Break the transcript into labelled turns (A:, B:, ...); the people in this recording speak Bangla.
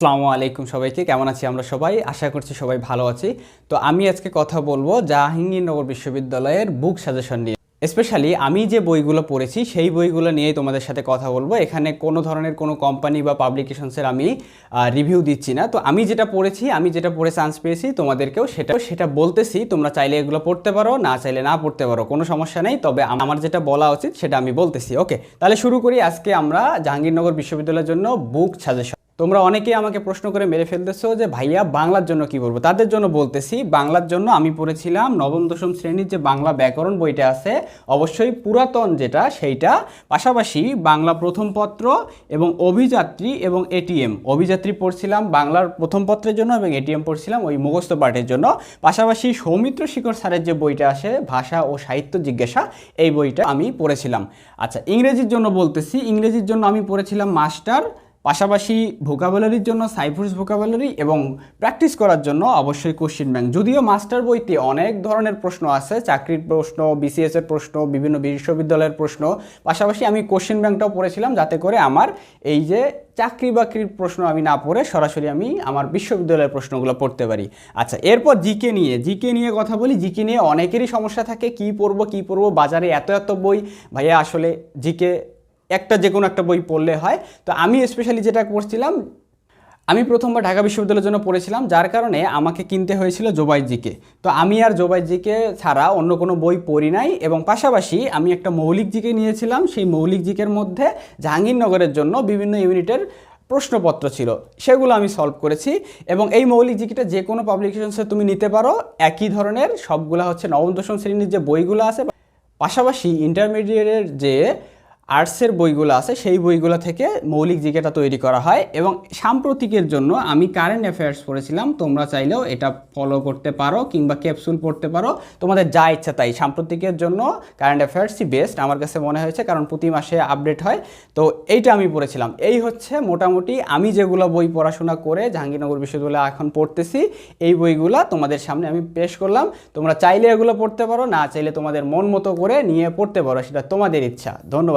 A: আসসালামু আলাইকুম সবাইকে, কেমন আছি আমরা সবাই? আশা করছি সবাই ভালো আছি। তো আমি আজকে কথা বলব জাহাঙ্গীরনগর বিশ্ববিদ্যালয়ের বুক সাজেশন নিয়ে। স্পেশালি আমি যে বইগুলো পড়েছি, সেই বইগুলো নিয়েই তোমাদের সাথে কথা বলব। এখানে কোনো ধরনের কোনো কোম্পানি বা পাবলিকেশনসের আমি রিভিউ দিচ্ছি না। তো আমি যেটা পড়েছি, আমি যেটা পড়ে চান্স পেয়েছি, তোমাদেরকেও সেটা সেটা বলতেছি। তোমরা চাইলে এগুলো পড়তে পারো, না চাইলে না পড়তে পারো, কোনো সমস্যা নেই। তবে আমার যেটা বলা উচিত, সেটা আমি বলতেছি। ওকে তাহলে শুরু করি আজকে আমরা জাহাঙ্গীরনগর বিশ্ববিদ্যালয়ের জন্য বুক সাজেশন তোমরা অনেকেই আমাকে প্রশ্ন করে মেরে ফেলতেছো যে, ভাইয়া, বাংলার জন্য কি বলব? তাদের জন্য বলতেছি, বাংলার জন্য আমি পড়েছিলাম নবম, দশম শ্রেণির যে বাংলা ব্যাকরণ বইটা আছে, অবশ্যই পুরাতন যেটা, সেইটা। পাশাপাশি বাংলা প্রথম পত্র এবং অভিযাত্রী এবং এটিএম অভিযাত্রী পড়ছিলাম বাংলার প্রথম পত্রের জন্য এবং এটিএম পড়ছিলাম ওই মুখস্থ পাঠের জন্য। পাশাপাশি সৌমিত্র শিখর স্যারের যে বইটা আসে ভাষা ও সাহিত্য জিজ্ঞাসা, এই বইটা আমি পড়েছিলাম। আচ্ছা ইংরেজির জন্য বলতেছি, ইংরেজির জন্য আমি পড়েছিলাম মাস্টার পাশাপাশি ভোকাবুলারির জন্য সাইফুস ভোকাবুলারি এবং প্র্যাকটিস করার জন্য অবশ্যই কোশ্চিন ব্যাংক যদিও মাস্টার বইতে অনেক ধরনের প্রশ্ন আছে, চাকরির প্রশ্ন বিসিএস এর প্রশ্ন, বিভিন্ন বিশ্ববিদ্যালয়ের প্রশ্ন, পাশাপাশি আমি কোশ্চিন ব্যাংকটাও পড়েছিলাম যাতে করে আমার এই যে চাকরি বাকরির প্রশ্ন আমি না পড়ে সরাসরি আমি আমার বিশ্ববিদ্যালয়ের প্রশ্নগুলো পড়তে পারি। আচ্ছা এরপর জিকে নিয়ে। জিকে নিয়ে কথা বলি। জিকে নিয়ে অনেকেরই সমস্যা থাকে, কি পড়ব কি পড়ব, বাজারে এত এত বই। ভাইয়া, আসলে জিকে একটা যে কোনো একটা বই পড়লে হয়। তো আমি স্পেশালি যেটা করছিলাম আমি প্রথমবার ঢাকা বিশ্ববিদ্যালয়ের জন্য পড়েছিলাম, যার কারণে আমাকে কিনতে হয়েছিল জোবাইজিকে। তো আমি আর জোবাইজিকে ছাড়া অন্য কোনো বই পড়ি নাই এবং পাশাপাশি আমি একটা মৌলিক জিকে নিয়েছিলাম, সেই মৌলিক জিকের মধ্যে জাহাঙ্গীরনগরের জন্য বিভিন্ন ইউনিটের প্রশ্নপত্র ছিল, সেগুলো আমি সলভ করেছি এবং এই মৌলিক জিকেটা যে কোনো পাবলিকেশনসে তুমি নিতে পারো, একই ধরনের সবগুলো হচ্ছে নবম দশম শ্রেণির যে বইগুলো আছে, পাশাপাশি ইন্টারমিডিয়েটের যে আর্টসের বইগুলো আছে, সেই বইগুলো থেকে মৌলিক জিকেটা তৈরি করা হয় এবং সাম্প্রতিকের জন্য আমি কারেন্ট অ্যাফেয়ার্স পড়েছিলাম, তোমরা চাইলেও এটা ফলো করতে পারো কিংবা ক্যাপসুল পড়তে পারো। তোমাদের যা ইচ্ছা তাই। সাম্প্রতিকের জন্য কারেন্ট অ্যাফেয়ার্সই বেস্ট আমার কাছে মনে হয়েছে, কারণ প্রতি মাসে আপডেট হয়। তো এইটা আমি পড়েছিলাম। এই হচ্ছে মোটামুটি আমি যেগুলো বই পড়াশোনা করে জাহাঙ্গীরনগর বিশ্ববিদ্যালয়ে এখন পড়তেছি, এই বইগুলো তোমাদের সামনে আমি পেশ করলাম। তোমরা চাইলে এগুলো পড়তে পারো, না চাইলে তোমাদের মন মতো করে নিয়ে পড়তে পারো, সেটা তোমাদের ইচ্ছা। ধন্যবাদ।